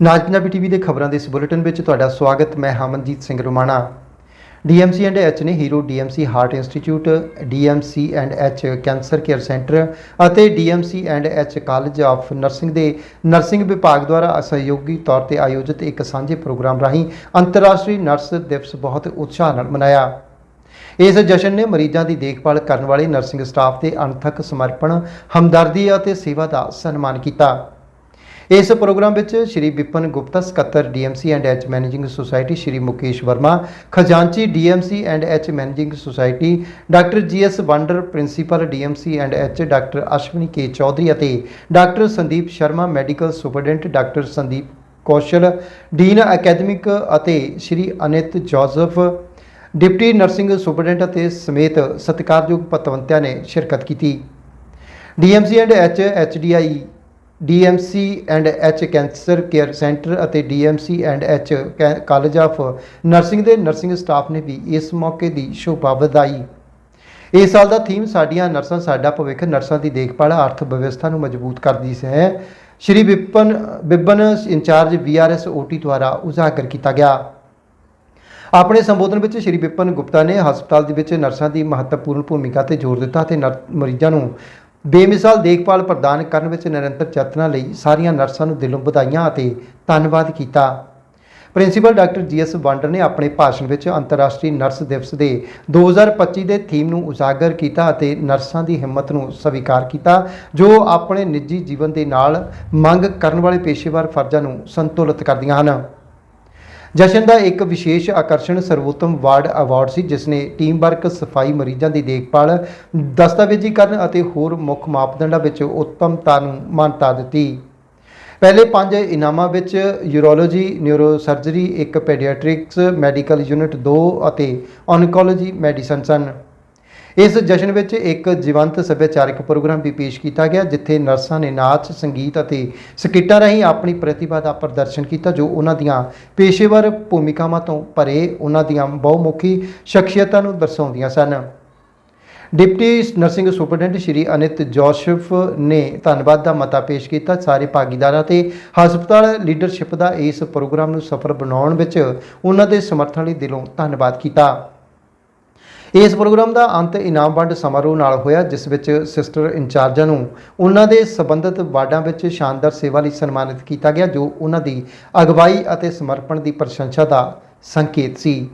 ਨਾਜ Punjabi TV ਦੇ ਖਬਰਾਂ ਦੇ ਇਸ ਬੁਲੇਟਿਨ ਵਿੱਚ ਤੁਹਾਡਾ ਸਵਾਗਤ, ਮੈਂ Hamanjeet Singh Rumana. DMC and H ਨੇ hero DMC heart institute DMC and H cancer care centre ਅਤੇ DMC and H college of nursing ਦੇ ਨਰਸਿੰਗ ਵਿਭਾਗ ਦੁਆਰਾ ਸਹਿਯੋਗੀ ਤੌਰ ਤੇ ਆਯੋਜਿਤ ਇੱਕ ਸਾਂਝੇ ਪ੍ਰੋਗਰਾਮ ਰਾਹੀਂ ਅੰਤਰਰਾਸ਼ਟਰੀ ਨਰਸ ਦਿਵਸ ਬਹੁਤ ਉਤਸ਼ਾਹ ਨਾਲ ਮਨਾਇਆ। ਇਸ ਜਸ਼ਨ ਨੇ ਮਰੀਜ਼ਾਂ ਦੀ ਦੇਖਭਾਲ ਕਰਨ ਵਾਲੇ ਨਰਸਿੰਗ ਸਟਾਫ ਦੇ ਅਣਥੱਕ ਸਮਰਪਣ, ਹਮਦਰਦੀ ਅਤੇ ਸੇਵਾ ਦਾ ਸਨਮਾਨ ਕੀਤਾ। ਇਸ ਪ੍ਰੋਗਰਾਮ ਵਿੱਚ ਸ਼੍ਰੀ ਵਿਪਨ ਗੁਪਤਾ, ਸਕੱਤਰ, DMC and H managing society Shri Mukesh Verma, Khazanchi DMC and H managing society, doctor GS Wander, principal DMC and H doctor Ashwani K Chaudhary ਅਤੇ doctor Sandeep Sharma, medical superintendent doctor Sandeep Kaushal, dean academic ਅਤੇ Shri Anit Joseph, deputy nursing superintendent ਅਤੇ ਸਮੇਤ ਸਤਿਕਾਰਯੋਗ ਪਤਵੰਤਿਆਂ ਨੇ ਸ਼ਿਰਕਤ ਕੀਤੀ। DMC and H HDI DMC and H cancer care centre ਅਤੇ DMC and H college of nursing ਦੇ ਨਰਸਿੰਗ ਸਟਾਫ ਨੇ ਵੀ ਇਸ ਮੌਕੇ ਦੀ ਸ਼ੋਭਾ ਵਧਾਈ। ਇਸ ਸਾਲ ਦਾ ਥੀਮ ਸਾਡੀਆਂ ਨਰਸਾਂ ਸਾਡਾ ਭਵਿੱਖ, ਨਰਸਾਂ ਦੀ ਦੇਖਭਾਲ ਅਰਥ ਵਿਵਸਥਾ ਨੂੰ ਮਜ਼ਬੂਤ ਕਰਦੀ ਹੈ Shri Vipan Biban incharge VRS OT ਦੁਆਰਾ ਉਜਾਗਰ ਕੀਤਾ ਗਿਆ। ਆਪਣੇ ਸੰਬੋਧਨ ਵਿੱਚ ਸ਼੍ਰੀ ਵਿਪਨ ਗੁਪਤਾ ਨੇ ਹਸਪਤਾਲ ਦੇ ਵਿੱਚ ਨਰਸਾਂ ਦੀ ਮਹੱਤਵਪੂਰਨ ਭੂਮਿਕਾ ਤੇ ਜ਼ੋਰ ਦਿੱਤਾ ਤੇ ਨਰ- ਮਰੀਜ਼ਾਂ ਨੂੰ ਬੇਮਿਸਾਲ ਦੇਖਭਾਲ ਪ੍ਰਦਾਨ ਕਰਨ ਵਿੱਚ ਨਿਰੰਤਰ ਯਤਨਾਂ ਲਈ ਸਾਰੀਆਂ ਨਰਸਾਂ ਨੂੰ ਦਿਲੋਂ ਵਧਾਈਆਂ ਅਤੇ ਧੰਨਵਾਦ ਕੀਤਾ। ਪ੍ਰਿੰਸੀਪਲ ਡਾਕਟਰ ਜੀਐਸ ਵਾਂਡਰ ਨੇ ਆਪਣੇ ਭਾਸ਼ਣ ਵਿੱਚ ਅੰਤਰਰਾਸ਼ਟਰੀ ਨਰਸ ਦਿਵਸ ਦੇ 2025 ਦੇ ਥੀਮ ਨੂੰ ਉਜਾਗਰ ਕੀਤਾ ਅਤੇ ਨਰਸਾਂ ਦੀ ਹਿੰਮਤ ਨੂੰ ਸਵੀਕਾਰ ਕੀਤਾ, ਜੋ ਆਪਣੇ ਨਿੱਜੀ ਜੀਵਨ ਦੇ ਨਾਲ ਮੰਗ ਕਰਨ ਵਾਲੇ ਪੇਸ਼ੇਵਰ ਫਰਜ਼ਾਂ ਨੂੰ ਸੰਤੁਲਿਤ ਕਰਦੀਆਂ ਹਨ। ਜਸ਼ਨ ਦਾ ਇੱਕ ਵਿਸ਼ੇਸ਼ ਆਕਰਸ਼ਣ ਸਰਵੋਤਮ ਵਾਰਡ ਅਵਾਰਡ ਸੀ ਜਿਸ ਨੇ ਟੀਮ ਵਰਕ, ਸਫ਼ਾਈ ਮਰੀਜ਼ਾਂ ਦੀ ਦੇਖਭਾਲ ਦਸਤਾਵੇਜ਼ੀਕਰਨ ਅਤੇ ਹੋਰ ਮੁੱਖ ਮਾਪਦੰਡਾਂ ਵਿੱਚ ਉੱਤਮਤਾ ਨੂੰ ਮਾਨਤਾ ਦਿੱਤੀ। ਪਹਿਲੇ ਪੰਜ ਇਨਾਮਾਂ ਵਿੱਚ ਯੂਰੋਲੋਜੀ, ਨਿਊਰੋਸਰਜਰੀ, ਇੱਕ ਪੀਡੀਆਟ੍ਰਿਕਸ, ਮੈਡੀਕਲ ਯੂਨਿਟ 2 ਅਤੇ ਔਨਕੋਲੋਜੀ ਮੈਡੀਸਨ ਸਨ। ਇਸ ਜਸ਼ਨ ਵਿੱਚ ਇੱਕ ਜੀਵੰਤ ਸੱਭਿਆਚਾਰਕ ਪ੍ਰੋਗਰਾਮ ਵੀ ਪੇਸ਼ ਕੀਤਾ ਗਿਆ, ਜਿੱਥੇ ਨਰਸਾਂ ਨੇ ਨਾਚ, ਸੰਗੀਤ ਅਤੇ ਸਕਿੱਟਾਂ ਰਾਹੀਂ ਆਪਣੀ ਪ੍ਰਤਿਭਾ ਦਾ ਪ੍ਰਦਰਸ਼ਨ ਕੀਤਾ, ਜੋ ਉਹਨਾਂ ਦੀਆਂ ਪੇਸ਼ੇਵਰ ਭੂਮਿਕਾਵਾਂ ਤੋਂ ਪਰੇ ਉਹਨਾਂ ਦੀਆਂ ਬਹੁਮੁਖੀ ਸ਼ਖਸੀਅਤਾਂ ਨੂੰ ਦਰਸਾਉਂਦੀਆਂ ਸਨ। Deputy nursing superintendent Shri Anit Joseph ਨੇ ਧੰਨਵਾਦ ਦਾ ਮਤਾ ਪੇਸ਼ ਕੀਤਾ। ਸਾਰੇ ਭਾਗੀਦਾਰਾਂ ਤੇ ਹਸਪਤਾਲ ਲੀਡਰਸ਼ਿਪ ਦਾ ਇਸ ਪ੍ਰੋਗਰਾਮ ਨੂੰ ਸਫਲ ਬਣਾਉਣ ਵਿੱਚ ਉਹਨਾਂ ਦੇ ਸਮਰਥਨ ਲਈ ਦਿਲੋਂ ਧੰਨਵਾਦ ਕੀਤਾ। ਇਸ ਪ੍ਰੋਗਰਾਮ ਦਾ ਅੰਤ ਇਨਾਮ ਵੰਡ ਸਮਾਰੋਹ ਨਾਲ ਹੋਇਆ, ਜਿਸ ਵਿੱਚ ਸਿਸਟਰ ਇੰਚਾਰਜਾਂ ਨੂੰ ਉਹਨਾਂ ਦੇ ਸਬੰਧਤ ਵਾਰਡਾਂ ਵਿੱਚ ਸ਼ਾਨਦਾਰ ਸੇਵਾ ਲਈ ਸਨਮਾਨਿਤ ਕੀਤਾ ਗਿਆ, ਜੋ ਉਹਨਾਂ ਦੀ ਅਗਵਾਈ ਅਤੇ ਸਮਰਪਣ ਦੀ ਪ੍ਰਸ਼ੰਸਾ ਦਾ ਸੰਕੇਤ ਸੀ।